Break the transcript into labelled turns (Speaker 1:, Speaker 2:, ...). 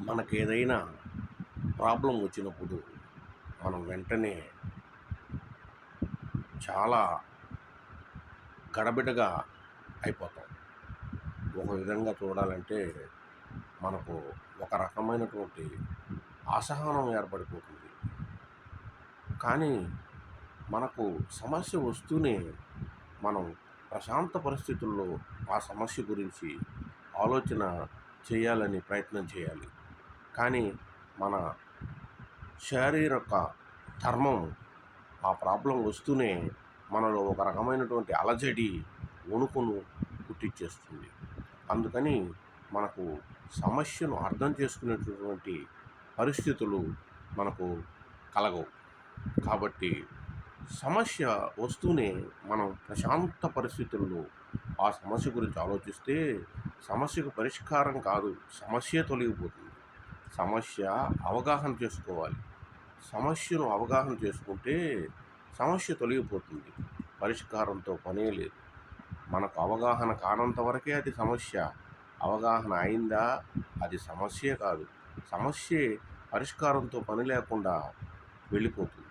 Speaker 1: మనకు ఏదైనా ప్రాబ్లం వచ్చినప్పుడు మనం వెంటనే చాలా గడబిడగా అయిపోతాం. ఒక విధంగా చూడాలంటే మనకు ఒక రకమైనటువంటి అసహనం ఏర్పడిపోతుంది. కానీ మనకు సమస్య వస్తూనే మనం ప్రశాంత పరిస్థితుల్లో ఆ సమస్య గురించి ఆలోచన చేయాలని ప్రయత్నం చేయాలి. కానీ మన శారీరక ధర్మం ఆ ప్రాబ్లం వస్తూనే మనలో ఒక రకమైనటువంటి అలజడి వణుకును పుట్టించేస్తుంది అందుకని మనకు సమస్యను అర్థం చేసుకునేటటువంటి పరిస్థితులు మనకు కలగవు. కాబట్టి సమస్య వస్తూనే మనం ప్రశాంత పరిస్థితుల్లో ఆ సమస్య గురించి ఆలోచిస్తే సమస్యకు పరిష్కారం కాదు సమస్య తొలగిపోతుంది. సమస్య అవగాహన చేసుకోవాలి. సమస్యను అవగాహన చేసుకుంటే సమస్య తొలగిపోతుంది. పరిష్కారంతో పనే లేదు. మనకు అవగాహన కానంత వరకే అది సమస్య. అవగాహన అయిందా? అది సమస్యే కాదు. సమస్యే పరిష్కారంతో పని లేకుండా వెళ్ళిపోతుంది.